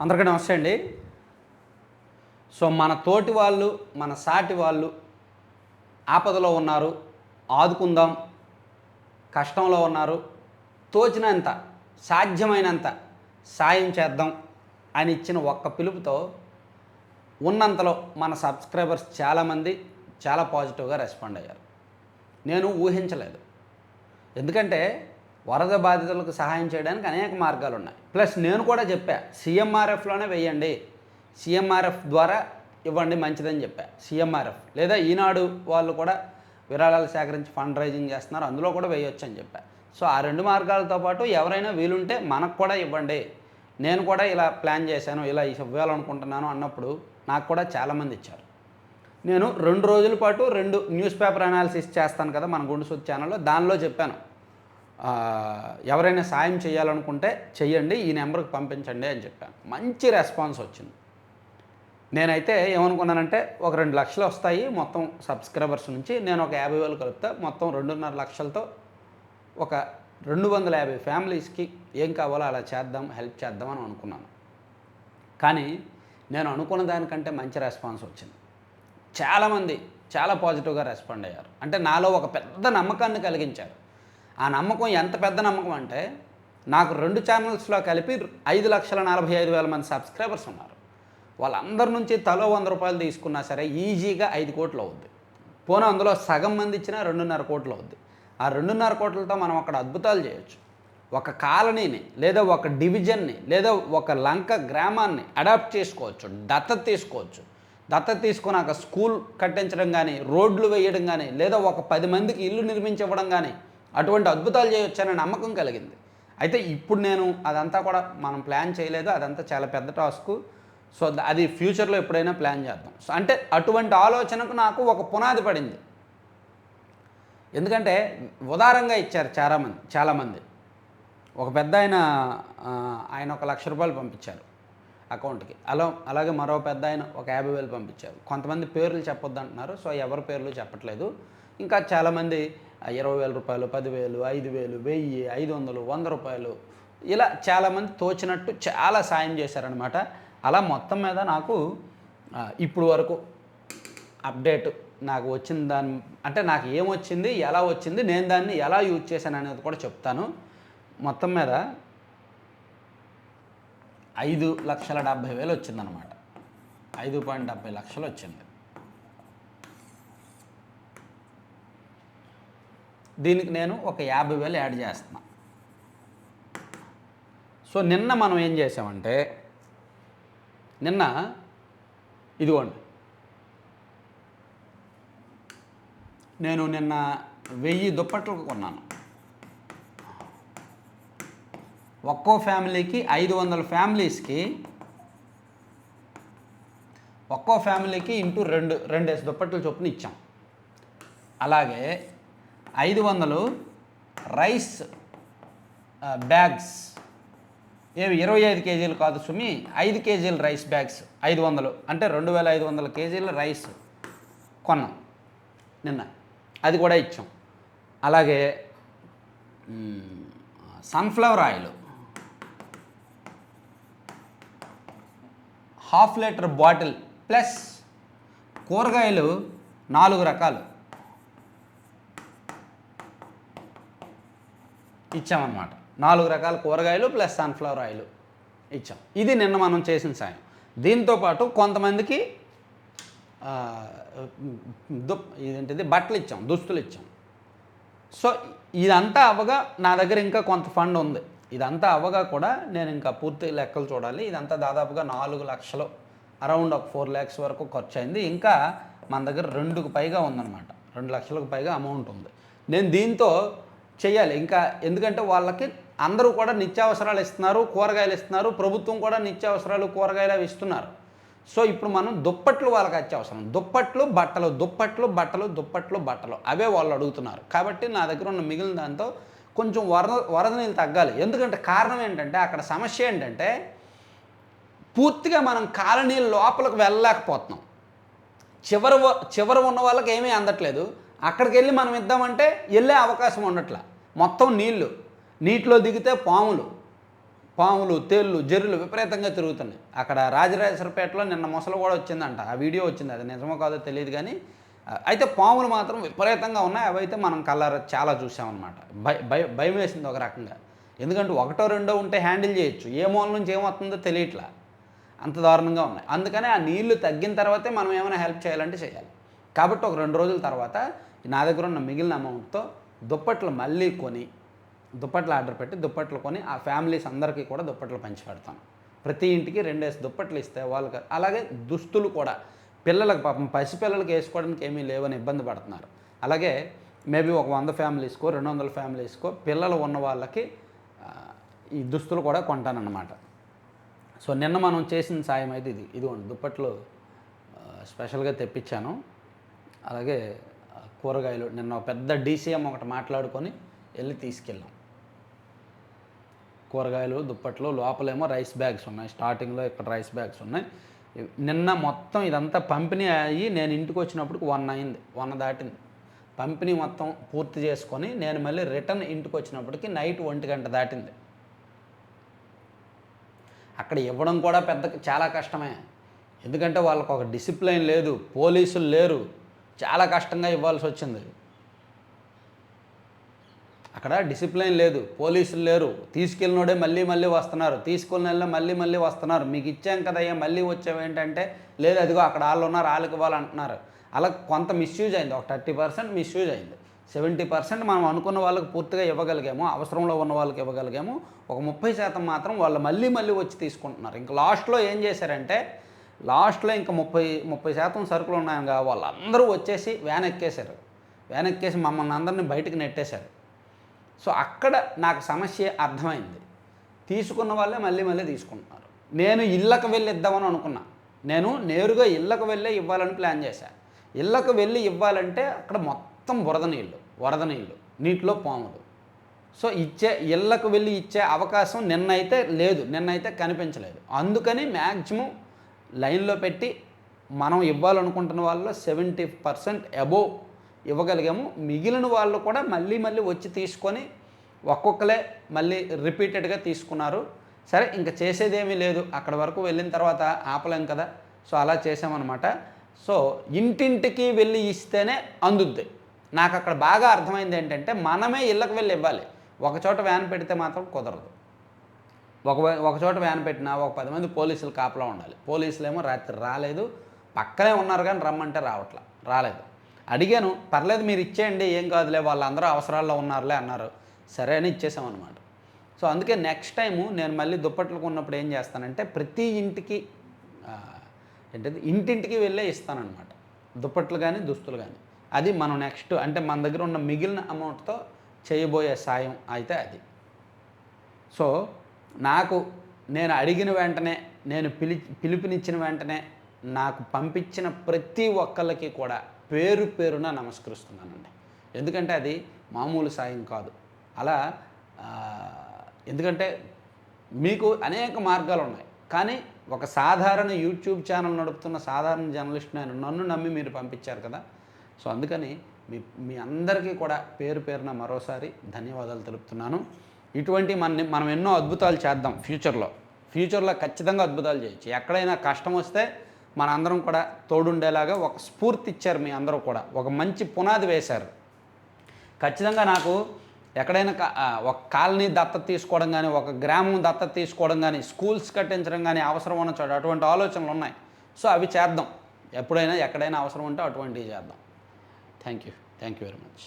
అందరికీ నమస్తే అండి. సో మన తోటి వాళ్ళు మన సాటి వాళ్ళు ఆపదలో ఉన్నారు ఆదుకుందాం కష్టంలో ఉన్నారు తోచినంత సాధ్యమైనంత సాయం చేద్దాం అని ఇచ్చిన ఒక్క పిలుపుతో ఉన్నంతలో మన సబ్స్క్రైబర్స్ చాలామంది చాలా పాజిటివ్గా రెస్పాండ్ అయ్యారు. నేను ఊహించలేదు. ఎందుకంటే వరద బాధితులకు సహాయం చేయడానికి అనేక మార్గాలు ఉన్నాయి. ప్లస్ నేను కూడా చెప్పా సీఎంఆర్ఎఫ్లోనే వేయండి. సీఎంఆర్ఎఫ్ ద్వారా ఇవ్వండి మంచిదని చెప్పా. సీఎంఆర్ఎఫ్ లేదా ఈనాడు వాళ్ళు కూడా విరాళాలు సేకరించి ఫండ్ రైజింగ్ చేస్తున్నారు అందులో కూడా వేయొచ్చు అని చెప్పా. సో ఆ రెండు మార్గాలతో పాటు ఎవరైనా వీలుంటే మనకు కూడా ఇవ్వండి. నేను కూడా ఇలా ప్లాన్ చేశాను ఇలా ఇవ్వాలనుకుంటున్నాను అన్నప్పుడు నాకు కూడా చాలామంది ఇచ్చారు. నేను రెండు రోజుల పాటు రెండు న్యూస్ పేపర్ అనాలిసిస్ చేస్తాను కదా మన గుండు ఛానల్లో దానిలో చెప్పాను. ఎవరైనా సాయం చేయాలనుకుంటే చెయ్యండి ఈ నెంబర్కి పంపించండి అని చెప్పాను. మంచి రెస్పాన్స్ వచ్చింది. నేనైతే ఏమనుకున్నానంటే ఒక రెండు లక్షలు వస్తాయి మొత్తం సబ్స్క్రైబర్స్ నుంచి నేను ఒక యాభై వేలు కలుపుతా మొత్తం రెండున్నర లక్షలతో ఒక రెండు వందల యాభై ఫ్యామిలీస్కి ఏం కావాలో అలా చేద్దాం హెల్ప్ చేద్దాం అని అనుకున్నాను. కానీ నేను అనుకున్న దానికంటే మంచి రెస్పాన్స్ వచ్చింది. చాలామంది చాలా పాజిటివ్గా రెస్పాండ్ అయ్యారు. అంటే నాలో ఒక పెద్ద నమ్మకాన్ని కలిగించారు. ఆ నమ్మకం ఎంత పెద్ద నమ్మకం అంటే నాకు రెండు ఛానల్స్లో కలిపి ఐదు లక్షల నలభై ఐదు వేల మంది సబ్స్క్రైబర్స్ ఉన్నారు. వాళ్ళందరి నుంచి తలో వంద రూపాయలు తీసుకున్నా సరే ఈజీగా ఐదు కోట్లు అవుద్ది. పోనీ అందులో సగం మంది ఇచ్చినా రెండున్నర కోట్లు అవుద్ది. ఆ రెండున్నర కోట్లతో మనం అక్కడ అద్భుతాలు చేయొచ్చు. ఒక కాలనీని లేదా ఒక డివిజన్ని లేదా ఒక లంక గ్రామాన్ని అడాప్ట్ చేసుకోవచ్చు దత్తత తీసుకోవచ్చు. దత్తత తీసుకున్నాక స్కూల్ కట్టించడం కానీ రోడ్లు వేయడం కానీ లేదా ఒక పది మందికి ఇల్లు నిర్మించివ్వడం కానీ అటువంటి అద్భుతాలు చేయొచ్చనే నమ్మకం కలిగింది. అయితే ఇప్పుడు నేను అదంతా కూడా మనం ప్లాన్ చేయలేదు. అదంతా చాలా పెద్ద టాస్క్. సో అది ఫ్యూచర్లో ఎప్పుడైనా ప్లాన్ చేద్దాం. సో అంటే అటువంటి ఆలోచనకు నాకు ఒక పునాది పడింది. ఎందుకంటే ఉదారంగా ఇచ్చారు చాలామంది చాలామంది. ఒక పెద్ద ఆయన ఆయన ఒక లక్ష రూపాయలు పంపించారు అకౌంట్కి. అలా అలాగే మరో పెద్ద ఆయన ఒక యాభై వేలు పంపించారు. కొంతమంది పేర్లు చెప్పొద్దు అంటున్నారు సో ఎవరి పేర్లు చెప్పట్లేదు. ఇంకా చాలామంది ఇరవై వేల రూపాయలు పదివేలు ఐదు వేలు వెయ్యి ఐదు వందలు వంద రూపాయలు. ఇలా చాలామంది తోచినట్టు చాలా సాయం చేశారనమాట అలా మొత్తం మీద నాకు ఇప్పుడు వరకు అప్డేట్ నాకు వచ్చిన దాని అంటే నాకు ఏమొచ్చింది ఎలా వచ్చింది నేను దాన్ని ఎలా యూజ్ చేశాను అనేది కూడా చెప్తాను. మొత్తం మీద ఐదు లక్షల డెబ్భై వేలు వచ్చిందనమాట ఐదు పాయింట్ డెబ్భై లక్షలు వచ్చింది. దీనికి నేను ఒక యాభై వేలు యాడ్ చేస్తున్నా. సో నిన్న మనం ఏం చేసామంటే నిన్న ఇదిగోండి. నేను నిన్న వెయ్యి దుప్పట్లు కొన్నాను. ఒక్కో ఫ్యామిలీకి ఐదు వందల ఫ్యామిలీస్కి ఒక్కో ఫ్యామిలీకి ఇంటూ రెండు రెండేసి దుప్పట్లు చొప్పున ఇచ్చాం. అలాగే ఐదు వందలు రైస్ బ్యాగ్స్. ఏవి? ఇరవై ఐదు కేజీలు కాదు సుమి ఐదు కేజీలు రైస్ బ్యాగ్స్ ఐదు వందలు. అంటే రెండు వేల ఐదు వందల కేజీల రైస్ కొన్నాం నిన్న. అది కూడా ఇచ్చాం. అలాగే sunflower oil. Half litre bottle plus కూరగాయలు నాలుగు రకాలు. ఇచ్చామన్నమాట. నాలుగు రకాల కూరగాయలు ప్లస్ సన్ఫ్లవర్ ఆయిల్ ఇచ్చాం. ఇది నిన్న మనం చేసిన సాయం. దీంతోపాటు కొంతమందికి దు ఇదేంటిది బట్టలు ఇచ్చాం దుస్తులు ఇచ్చాం. సో ఇదంతా అవ్వగా నా దగ్గర ఇంకా కొంత ఫండ్ ఉంది. ఇదంతా అవ్వగా కూడా నేను ఇంకా పూర్తి లెక్కలు చూడాలి. ఇదంతా దాదాపుగా నాలుగు లక్షలు అరౌండ్ ఒక ఫోర్ ల్యాక్స్ వరకు ఖర్చు అయింది ఇంకా మన దగ్గర రెండుకు పైగా ఉందన్నమాట. రెండు లక్షలకు పైగా అమౌంట్ ఉంది. నేను దీంతో చేయాలి. ఇంకా ఎందుకంటే వాళ్ళకి అందరూ కూడా నిత్యావసరాలు ఇస్తున్నారు కూరగాయలు ఇస్తున్నారు ప్రభుత్వం కూడా నిత్యావసరాలు కూరగాయలు అవి ఇస్తున్నారు. సో ఇప్పుడు మనం దుప్పట్లు వాళ్ళకి అత్యవసరం. దుప్పట్లు బట్టలు దుప్పట్లు బట్టలు దుప్పట్లు బట్టలు అవే వాళ్ళు అడుగుతున్నారు. కాబట్టి నా దగ్గర ఉన్న మిగిలిన దాంతో కొంచెం వరద వరద నీళ్ళు తగ్గాలి. ఎందుకంటే కారణం ఏంటంటే అక్కడ సమస్య ఏంటంటే పూర్తిగా మనం కాలనీ లోపలికి వెళ్ళలేకపోతున్నాం. చివరి చివరి ఉన్న వాళ్ళకి ఏమీ అందట్లేదు. అక్కడికి వెళ్ళి మనం ఇద్దామంటే వెళ్ళే అవకాశం ఉండట్ల. మొత్తం నీళ్ళు నీటిలో దిగితే పాములు. పాములు తేళ్ళు జర్రులు విపరీతంగా తిరుగుతున్నాయి. అక్కడ రాజరాజేశ్వరపేటలో నిన్న మొసలు కూడా వచ్చిందంట. ఆ వీడియో వచ్చింది. అది నిజమో కాదో తెలియదు కానీ అయితే పాములు మాత్రం విపరీతంగా ఉన్నాయి. అవైతే మనం కలర్ చాలా చూసామన్నమాట. భయ భయ భయం వేసింది ఒక రకంగా. ఎందుకంటే ఒకటో రెండో ఉంటే హ్యాండిల్ చేయొచ్చు. ఏ మూల నుంచి ఏమవుతుందో తెలియట్లా. అంత దారుణంగా ఉన్నాయి. అందుకనే ఆ నీళ్ళు తగ్గిన తర్వాతే మనం ఏమైనా హెల్ప్ చేయాలంటే చేయాలి. కాబట్టి ఒక రెండు రోజుల తర్వాత నా దగ్గర ఉన్న మిగిలిన అమౌంట్తో దుప్పట్లు మళ్ళీ కొని దుప్పట్లు ఆర్డర్ పెట్టి దుప్పట్లు కొని ఆ ఫ్యామిలీస్ అందరికీ కూడా దుప్పట్లు పంచి పెడతాను. ప్రతి ఇంటికి రెండేసి దుప్పట్లు ఇస్తే వాళ్ళకి అలాగే దుస్తులు కూడా. పిల్లలకు పాపం పసిపిల్లలకి వేసుకోవడానికి ఏమీ లేవని ఇబ్బంది పడుతున్నారు. అలాగే మేబీ ఒక వంద ఫ్యామిలీస్కో రెండు వందల ఫ్యామిలీస్కో పిల్లలు ఉన్న వాళ్ళకి ఈ దుస్తులు కూడా కొంటానన్నమాట. సో నిన్న మనం చేసిన సాయం అయితే ఇది. ఇదిగోండి దుప్పట్లు స్పెషల్గా తెప్పించాను. అలాగే కూరగాయలు నిన్న ఒక పెద్ద డీసీఎం ఒకటి మాట్లాడుకొని వెళ్ళి తీసుకెళ్ళాం. కూరగాయలు దుప్పట్లు లోపలేమో రైస్ బ్యాగ్స్ ఉన్నాయి. స్టార్టింగ్లో ఇక్కడ రైస్ బ్యాగ్స్ ఉన్నాయి. నిన్న మొత్తం ఇదంతా పంపిణీ అయ్యి నేను ఇంటికి వచ్చినప్పుడు వన్ అయింది వన్ దాటింది. పంపిణీ మొత్తం పూర్తి చేసుకొని నేను మళ్ళీ రిటర్న్ ఇంటికి వచ్చినప్పటికి నైట్ ఒంటి గంట దాటింది. అక్కడ ఇవ్వడం కూడా పెద్ద చాలా కష్టమే. ఎందుకంటే వాళ్ళకు ఒక డిసిప్లైన్ లేదు పోలీసులు లేరు. చాలా కష్టంగా ఇవ్వాల్సి వచ్చింది. అక్కడ డిసిప్లైన్ లేదు. పోలీసులు లేరు. తీసుకెళ్ళినోడే మళ్ళీ మళ్ళీ వస్తున్నారు. తీసుకెళ్ళిన మళ్ళీ మళ్ళీ వస్తున్నారు. మీకు ఇచ్చాం కదయ్యా మళ్ళీ వచ్చావు ఏంటంటే లేదు అదిగో అక్కడ వాళ్ళు ఉన్నారు వాళ్ళకి ఇవ్వాలంటున్నారు. అలా కొంత మిస్యూజ్ అయింది. ఒక థర్టీ పర్సెంట్ మిస్యూజ్ అయింది. సెవెంటీ పర్సెంట్ మనం అనుకున్న వాళ్ళకి పూర్తిగా ఇవ్వగలిగాము. అవసరంలో ఉన్న వాళ్ళకి ఇవ్వగలిగాము. ఒక ముప్పై శాతం మాత్రం వాళ్ళు మళ్ళీ మళ్ళీ వచ్చి తీసుకుంటున్నారు. ఇంకా లాస్ట్లో ఏం చేశారంటే లాస్ట్లో ఇంకా ముప్పై ముప్పై శాతం సరుకులు ఉన్నాయని వాళ్ళందరూ వచ్చేసి వ్యాన్ ఎక్కేశారు. వ్యాన్ ఎక్కేసి మమ్మల్ని అందరినీ బయటకు నెట్టేశారు. సో అక్కడ నాకు సమస్య అర్థమైంది. తీసుకున్న వాళ్ళే మళ్ళీ మళ్ళీ తీసుకుంటున్నారు. నేను ఇళ్ళకు వెళ్ళి ఇద్దామని అనుకున్నా. నేను నేరుగా ఇళ్ళకు వెళ్ళే ఇవ్వాలని ప్లాన్ చేశాను ఇళ్ళకు వెళ్ళి ఇవ్వాలంటే అక్కడ మొత్తం బురద నీళ్ళు వరద నీళ్ళు నీటిలో పాములు. సో ఇచ్చే ఇళ్ళకు వెళ్ళి ఇచ్చే అవకాశం నిన్నైతే లేదు నిన్నైతే కనిపించలేదు. అందుకని మ్యాక్సిమం లైన్లో పెట్టి మనం ఇవ్వాలనుకుంటున్న వాళ్ళలో సెవెంటీ పర్సెంట్ అబోవ్ ఇవ్వగలిగాము. మిగిలిన వాళ్ళు కూడా మళ్ళీ మళ్ళీ వచ్చి తీసుకొని ఒక్కొక్కలే మళ్ళీ రిపీటెడ్గా తీసుకున్నారు. సరే ఇంకా చేసేదేమీ లేదు. అక్కడ వరకు వెళ్ళిన తర్వాత ఆపలేం కదా. సో అలా చేసామన్నమాట సో ఇంటింటికి వెళ్ళి ఇస్తేనే అందుద్ది. నాకు అక్కడ బాగా అర్థమైంది ఏంటంటే మనమే ఇళ్ళకి వెళ్ళి ఇవ్వాలి. ఒకచోట వ్యాన్ పెడితే మాత్రం కుదరదు. ఒక ఒక చోట వ్యాన్ పెట్టినా ఒక పది మంది పోలీసులు కాపలా ఉండాలి. పోలీసులు ఏమో రాత్రి రాలేదు. పక్కనే ఉన్నారు కానీ రమ్మంటే రావట్లా. రాలేదు. అడిగాను పర్లేదు మీరు ఇచ్చేయండి. ఏం కాదులే వాళ్ళందరూ అవసరాల్లో ఉన్నారులే అన్నారు. సరే అని ఇచ్చేసామన్నమాట. సో అందుకే నెక్స్ట్ టైము నేను మళ్ళీ దుప్పట్లకు ఉన్నప్పుడు ఏం చేస్తానంటే ప్రతి ఇంటికి ఏంటది ఇంటింటికి వెళ్ళే ఇస్తానన్నమాట. దుప్పట్లు కానీ దుస్తులు కానీ అది మనం నెక్స్ట్ అంటే మన దగ్గర ఉన్న మిగిలిన అమౌంట్తో చేయబోయే సాయం అయితే అది. సో నాకు నేను అడిగిన వెంటనే నేను పిలి పిలుపునిచ్చిన వెంటనే నాకు పంపించిన ప్రతి ఒక్కళ్ళకి కూడా పేరు పేరున నమస్కరిస్తున్నానండి. ఎందుకంటే అది మామూలు సాయం కాదు. అలా ఎందుకంటే మీకు అనేక మార్గాలు ఉన్నాయి. కానీ ఒక సాధారణ యూట్యూబ్ ఛానల్ నడుపుతున్న సాధారణ జర్నలిస్ట్ నేను నన్ను నమ్మి మీరు పంపించారు కదా. సో అందుకని మీ మీ అందరికీ కూడా పేరు పేరున మరోసారి ధన్యవాదాలు తెలుపుతున్నాను. ఇటువంటి మన మనం ఎన్నో అద్భుతాలు చేద్దాం ఫ్యూచర్లో. ఫ్యూచర్లో ఖచ్చితంగా అద్భుతాలు చేయొచ్చు. ఎక్కడైనా కష్టం వస్తే మన అందరం కూడా తోడుండేలాగా ఒక స్ఫూర్తి ఇచ్చారు మీ అందరూ కూడా. ఒక మంచి పునాది వేశారు. ఖచ్చితంగా నాకు ఎక్కడైనా ఒక కాలనీ దత్తత తీసుకోవడం కానీ ఒక గ్రామం దత్తత తీసుకోవడం కానీ స్కూల్స్ కట్టించడం కానీ అవసరం ఉన్న చోట అటువంటి ఆలోచనలు ఉన్నాయి. సో అవి చేద్దాం. ఎప్పుడైనా ఎక్కడైనా అవసరం ఉంటే అటువంటివి చేద్దాం. Thank you thank you very much.